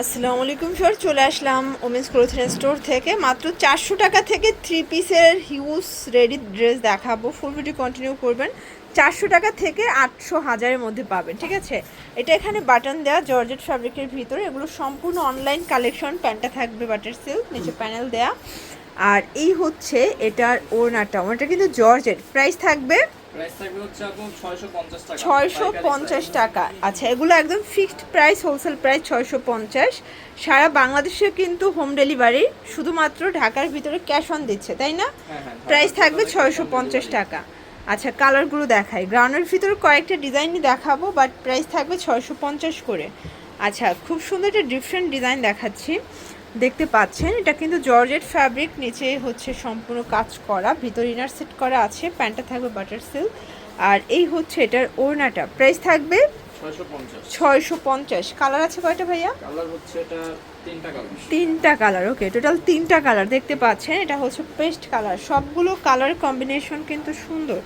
আসসালামু আলাইকুম স্যার চলে আসলাম ওমেন্স ক্লোথিং স্টোর থেকে। মাত্র চারশো টাকা থেকে থ্রি পিসের হিউজ রেডি ড্রেস দেখাবো। ফুল ভিডিও কন্টিনিউ করবেন। চারশো টাকা থেকে আটশো হাজারের মধ্যে পাবেন, ঠিক আছে? এটা এখানে বাটন দেওয়া জর্জেট ফ্যাব্রিকের ভিতরে। এগুলো সম্পূর্ণ অনলাইন কালেকশন প্যান্টটা থাকবে বাটার সিল্ক নিচে প্যানেল দেয়া। আর এই হচ্ছে এটার ওড়নাটা। ওনাটা কিন্তু জর্জেট প্রাইস থাকবে প্রাইস থাকবে হচ্ছে আপু 650 টাকা। ছয়শো পঞ্চাশ টাকা। আচ্ছা এগুলো একদম ফিক্সড প্রাইস হোলসেল প্রাইস ছয়শো পঞ্চাশ। সারা বাংলাদেশে কিন্তু হোম ডেলিভারি শুধুমাত্র ঢাকার ভিতরে ক্যাশ অন দিচ্ছে তাই না? হ্যাঁ, হ্যাঁ, প্রাইস থাকবে ছয়শো পঞ্চাশ টাকা। আচ্ছা কালারগুলো দেখাই। গ্রাউন্ডের ভিতরে কয়েকটা ডিজাইনই দেখাবো বাট প্রাইস থাকবে ছয়শো পঞ্চাশ করে। আচ্ছা খুব সুন্দর একটা ডিফারেন্ট ডিজাইন দেখাচ্ছি। দেখতে পাচ্ছেন এটা কিন্তু জর্জেট ফ্যাব্রিক নিচে হচ্ছে সম্পূর্ণ কাজ করা ভিতর ইনার সেট করা আছে প্যান্টটা থাকবে বাটার সিল্ক আর এই হচ্ছে এটার ওড়নাটা। প্রাইস থাকবে ছয়শো পঞ্চাশ। কালার আছে কয়টা ভাইয়া? কালার হচ্ছে তিনটা তিনটা কালার ওকে টোটাল তিনটা কালার দেখতে পাচ্ছেন এটা হচ্ছে পেস্ট কালার। সবগুলো কালার কম্বিনেশন কিন্তু সুন্দর।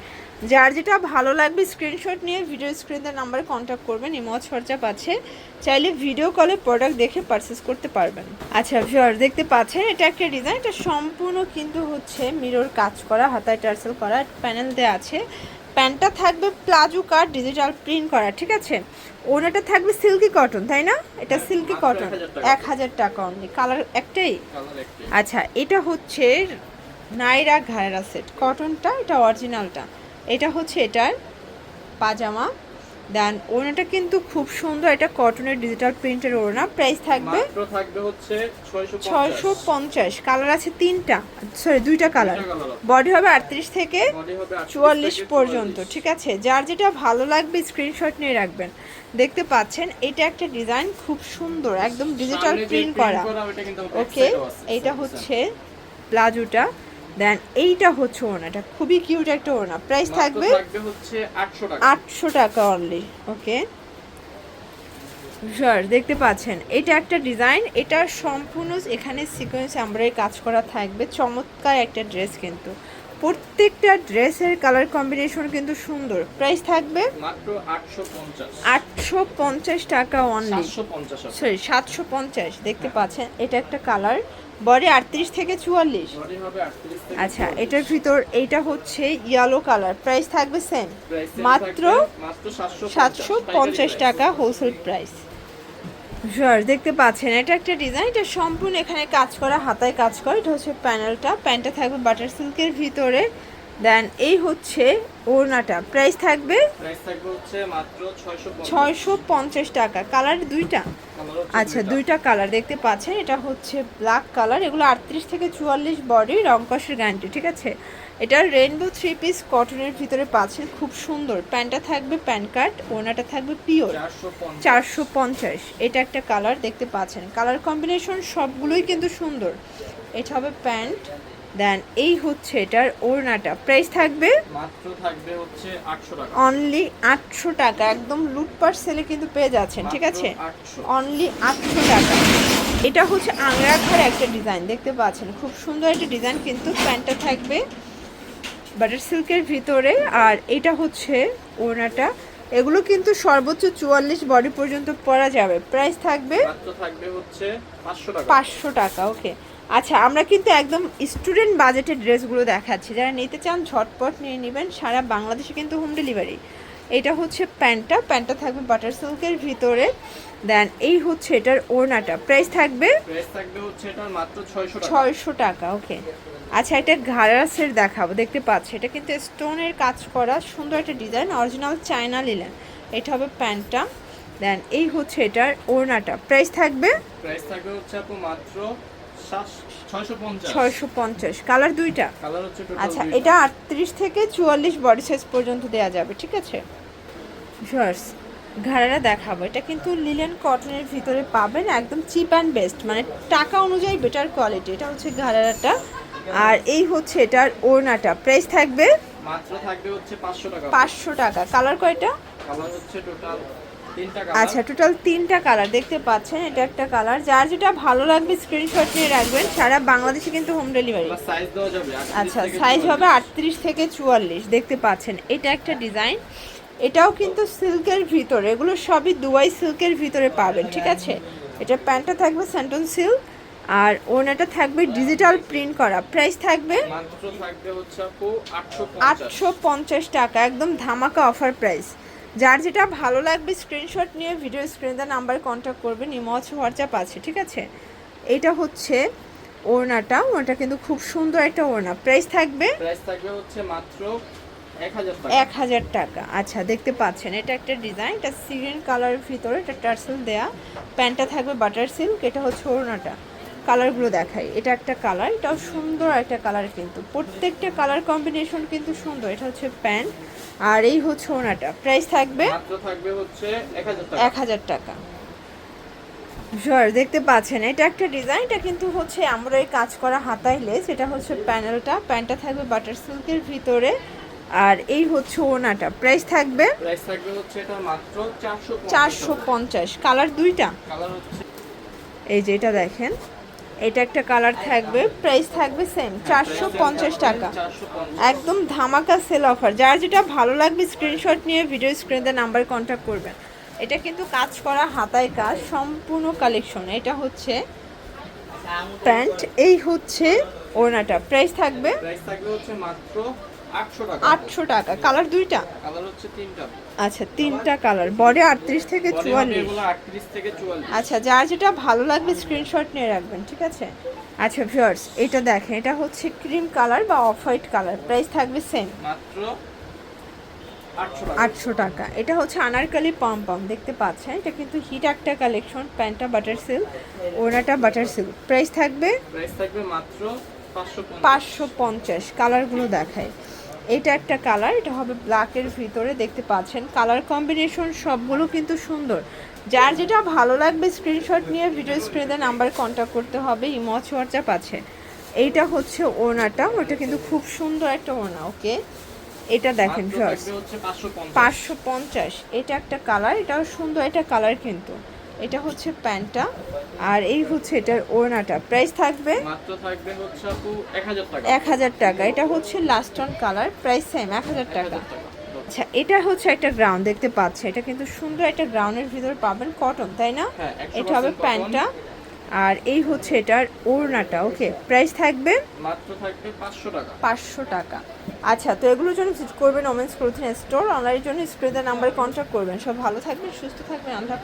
যার যেটা ভালো লাগবে স্ক্রিনশট নিয়ে ভিডিও স্ক্রিনের নাম্বারে কন্ট্যাক্ট করবেন ইমজ খরচা আছে। চাইলে ভিডিও কলে প্রোডাক্ট দেখে পারচেস করতে পারবেন। আচ্ছা ভিউয়ার দেখতে পাচ্ছেন এটা একটা ডিজাইন এটা সম্পূর্ণ কিন্তু হচ্ছে মিরর কাজ করা হাতায় টার্সেল করা প্যানেল দেওয়া আছে। প্যান্টটা থাকবে প্লাজো কাট ডিজিটাল প্রিন্ট করা ঠিক আছে? ওনাটা থাকবে সিল্কি কটন তাই না? এটা হ্যাঁ, সিল্কি কটন এক হাজার টাকা। অনলি কালার একটাই? আচ্ছা এটা হচ্ছে নাইরা ঘায়রা সেট কটনটা এটা অরিজিনালটা এটা হচ্ছে এটার পাজামা। দেন ওড়নাটা কিন্তু খুব সুন্দর এটা কটনের ডিজিটাল প্রিন্টের ওড়না। প্রাইস থাকবে থাকবে হচ্ছে 650 ছয়শো পঞ্চাশ। কালার আছে তিনটা সরি দুইটা কালার। বডি হবে। আটত্রিশ থেকে বডি হবে 38 চুয়াল্লিশ পর্যন্ত ঠিক আছে? যার যেটা ভালো লাগবে স্ক্রিনশট নিয়ে রাখবেন। দেখতে পাচ্ছেন এটা একটা ডিজাইন খুব সুন্দর একদম ডিজিটাল প্রিন্ট করা। ওকে বুঝছেন? হচ্ছে প্লাজোটা। দেন এইটা হচ্ছে ওনাটা খুবই কিউট একটা ওনা প্রাইস থাকবে হচ্ছে 800 টাকা। আটশো টাকা অনলি ওকে স্যার দেখতে পাচ্ছেন। এটা একটা ডিজাইন এটা সম্পূর্ণ এখানে সিকোয়েন্স এমব্রয়ডারি কাজ করা থাকবে। চমৎকার একটা ড্রেস কিন্তু। প্রত্যেকটা ড্রেসের কালার কম্বিনেশন কিন্তু সুন্দর। প্রাইস থাকবে মাত্র 850 আটশো পঞ্চাশ টাকা অনলি 750 সরি সাতশো পঞ্চাশ দেখতে পাচ্ছেন এটা একটা কালার বডি আটত্রিশ থেকে চুয়াল্লিশ। বডি হবে 38 আচ্ছা এটার ভিতর এইটা হচ্ছে ইয়েলো কালার প্রাইস থাকবে সেম মাত্র মাত্র 750 সাতশো পঞ্চাশ টাকা হোলসেল প্রাইস দেখতে পাচ্ছেন এটা একটা ডিজাইন এটা সম্পূর্ণ এখানে কাজ করা হাতায় কাজ করা এটা হচ্ছে প্যানেলটা প্যান্টটা থাকবে বাটার সিল্কের ভিতরে। দেন এই হচ্ছে ওড়নাটা। প্রাইস থাকবে প্রাইস থাকবে হচ্ছে মাত্র 650 ছয়শো পঞ্চাশ টাকা। কালার দুইটা? আচ্ছা দুইটা। কালার দেখতে পাচ্ছেন এটা হচ্ছে ব্ল্যাক কালার এগুলো আটত্রিশ থেকে চুয়াল্লিশ বডি রংকসের গ্যারান্টি ঠিক আছে? এটা রেনবো থ্রি পিস কটনের ভিতরে পাচ্ছেন খুব সুন্দর। প্যান্টটা থাকবে প্যান্ট কার্ড ওনাটা থাকবে পিওর। চারশো পঞ্চাশ। এটা একটা কালার দেখতে পাচ্ছেন। কালার কম্বিনেশন সবগুলোই কিন্তু সুন্দর। এটা হবে প্যান্ট দেন এই হচ্ছে এটার ওড়নাটা। প্রাইস থাকবে মাত্র থাকবে হচ্ছে 800 টাকা। অনলি আটশো টাকা একদম লুটপাট সেলে কিন্তু পেয়ে যাচ্ছেন ঠিক আছে? 800 অনলি আটশো টাকা। এটা হচ্ছে আংরাখার একটা ডিজাইন দেখতে পাচ্ছেন? খুব সুন্দর একটা ডিজাইন কিন্তু প্যান্টটা থাকবে বাটার সিল্কের ভিতরে আর এটা হচ্ছে ওড়নাটা। এগুলো কিন্তু সর্বোচ্চ চুয়াল্লিশ বডি পর্যন্ত পরা যাবে। প্রাইস থাকবে থাকবে হচ্ছে পাঁচশো টাকা ওকে। আচ্ছা আমরা কিন্তু একদম স্টুডেন্ট বাজেটের ড্রেসগুলো দেখাচ্ছি। যারা নিতে চান ঝটপট নিয়ে নেবেন সারা বাংলাদেশে কিন্তু হোম ডেলিভারি। এটা হচ্ছে প্যান্টটা প্যান্টটা থাকবে বাটার সিল্কের ভিতরে। দেন এই হচ্ছে এটার ওড়নাটা। প্রাইস থাকবে প্রাইস থাকবে হচ্ছে এটার মাত্র 600 টাকা। ছয়শো টাকা ওকে আচ্ছা এটা ঘাড়াসের দেখাবো দেখতে পাচ্ছি। এটা কিন্তু স্টোনের কাজ করা সুন্দর একটা ডিজাইন অরিজিনাল চায়না লিলেন এটা হবে প্যান্টটা। দেন এই হচ্ছে এটার ওড়নাটা। প্রাইস থাকবে প্রাইস থাকবে হচ্ছে আপু মাত্র 650 ছয়শো পঞ্চাশ। কালার দুইটা? আচ্ছা এটা আটত্রিশ থেকে চুয়াল্লিশ বডি সাইজ পর্যন্ত দেওয়া যাবে ঠিক আছে? শর্টস ঘাড়ারা দেখাবো। এটা কিন্তু লিলেন কটনের ভিতরে পাবেন একদম চিপ অ্যান্ড বেস্ট মানে টাকা অনুযায়ী বেটার কোয়ালিটি এটা হচ্ছে ঘাড়ারাটা। আর এই হচ্ছে এটার ওড়নাটা। প্রাইস থাকবে মাত্র থাকবে হচ্ছে 500 টাকা। পাঁচশো টাকা। কালার কয়টা? কালার হচ্ছে টোটাল আচ্ছা টোটাল তিনটা কালার দেখতে পাচ্ছেন এটা একটা কালার যার যেটা ভালো লাগবে স্ক্রিনশট নিয়ে রাখবেন। সারা বাংলাদেশে কিন্তু হোম ডেলিভারি এবার সাইজ দেওয়া যাবে 38 আচ্ছা সাইজ হবে আটত্রিশ থেকে চুয়াল্লিশ দেখতে পাচ্ছেন। এটা একটা ডিজাইন এটাও কিন্তু সিল্কের ভিতরে এগুলো সবই দুবাই সিল্কের ভিতরে পাবেন ঠিক আছে? এটা প্যান্টটা থাকবে স্যান্টন সিল্ক আর ওনাটা থাকবে ডিজিটাল প্রিন্ট করা। প্রাইস থাকবে আটশো পঞ্চাশ। টাকা একদম ধামাকা অফার প্রাইস যার যেটা ভালো লাগবে স্ক্রিনশট নিয়ে ভিডিও স্ক্রিনে নাম্বার কন্ট্যাক্ট করবেন ইমজ হোয়াটসঅ্যাপ আছে ঠিক আছে? এটা হচ্ছে ওড়নাটা ওড়নাটা কিন্তু খুব সুন্দর একটা ওড়না। প্রাইস থাকবে প্রাইস থাকবে হচ্ছে মাত্র এক হাজার টাকা। এক হাজার টাকা। আচ্ছা দেখতে পাচ্ছেন এটা একটা ডিজাইন এটা সিগ্রিন কালারের ভিতরে এটা টার্সেল দেয়া। প্যান্টটা থাকবে বাটার সিল্ক এটা হচ্ছে ওড়নাটা। কালারগুলো দেখাই। এটা একটা কালার এটাও সুন্দর একটা কালার কিন্তু। প্রত্যেকটা কালার কম্বিনেশন কিন্তু সুন্দর। এটা হচ্ছে প্যান্ট আর এই হচ্ছে ওনাটা। প্রাইস থাকবে থাকবে হচ্ছে এক হাজার টাকা। জর দেখতে পাচ্ছেন এটা একটা ডিজাইন এটা কিন্তু হচ্ছে আমরা এই কাজ করা হাতায় লেস এটা হচ্ছে প্যানেলটা প্যান্টটা থাকবে বাটার সিল্কের ভিতরে। আর এই হচ্ছে ওনাটা। প্রাইস থাকবে প্রাইস থাকবে হচ্ছে এটা মাত্র চারশো পঞ্চাশ কালার দুইটা? কালার হচ্ছে এই যে এটা দেখেন। এটা একটা কালার থাকবে, প্রাইস থাকবে সেম চারশো পঞ্চাশ টাকা। একদম ধামাকা সেল অফার যার যেটা ভালো লাগবে স্ক্রিনশট নিয়ে ভিডিও স্ক্রিনে নাম্বার কন্ট্যাক্ট করবেন। এটা কিন্তু কাজ করা হাতায় কাজ, সম্পূর্ণ কালেকশন এটা হচ্ছে প্যান্ট, এই হচ্ছে ওড়নাটা। প্রাইস থাকবে? প্রাইস থাকবে হচ্ছে মাত্র আটশো টাকা। কালার দুইটা? আচ্ছা তিনটা কালার। বডি আটত্রিশ থেকে চুয়াল্লিশ। এগুলো আটত্রিশ থেকে চুয়াল্লিশ। আচ্ছা যার যেটা ভালো লাগবে স্ক্রিনশট নিয়ে রাখবেন ঠিক আছে? আচ্ছা ভিউয়ার্স এটা দেখেন এটা হচ্ছে ক্রিম কালার বা অফ হোয়াইট কালার প্রাইস থাকবে সেম মাত্র আটশো টাকা। এটা হচ্ছে আনারকালি পাম পাম দেখতে পাচ্ছেন? এটা কিন্তু হিট একটা কালেকশন প্যান্টটা বাটার সিল্ক ওনাটা বাটার সিল্ক প্রাইস থাকবে প্রাইস থাকবে মাত্র পাঁচশো পঞ্চাশ। কালারগুলো দেখায় এটা একটা কালার এটা হবে ব্ল্যাকের ভিতরে দেখতে পাচ্ছেন। কালার কম্বিনেশন সবগুলো কিন্তু সুন্দর। যার যেটা ভালো লাগবে স্ক্রিনশট নিয়ে ভিডিও স্ক্রিনে নাম্বার কন্ট্যাক্ট করতে হবে ইমচ হোয়াটসঅ্যাপ আছে। এইটা হচ্ছে ওনাটা ওটা কিন্তু খুব সুন্দর একটা ওনা ওকে? এটা দেখেন পাঁচশো পঞ্চাশ। এটা একটা কালার এটাও সুন্দর এটা কালার কিন্তু। এটা হচ্ছে প্যান্টটা আর এই হচ্ছে এটার ওড়নাটা। প্রাইস থাকবে মাত্র থাকবে হচ্ছে আপু এক হাজার টাকা। এক হাজার টাকা। এটা হচ্ছে last on colour price same এক হাজার টাকা। আচ্ছা এটা হচ্ছে একটা গ্রাউন্ড দেখতে পাচ্ছে এটা কিন্তু সুন্দর একটা গ্রাউন্ডের ভিতরে পাবেন কটন তাই না? হ্যাঁ, এটা হবে প্যান্টটা আর এই হচ্ছে এটার ওড়নাটা ওকে প্রাইস থাকবে মাত্র থাকবে পাঁচশো টাকা। পাঁচশো টাকা। আচ্ছা তো এগুলোর জন্য ভিজিট করবেন ওমেন্স ক্লোথিং স্টোর অনলাইনের জন্য স্ক্রিনের নাম্বারে কন্ট্যাক্ট করবেন। সব ভালো থাকবেন সুস্থ থাকবেন আল্লাহ।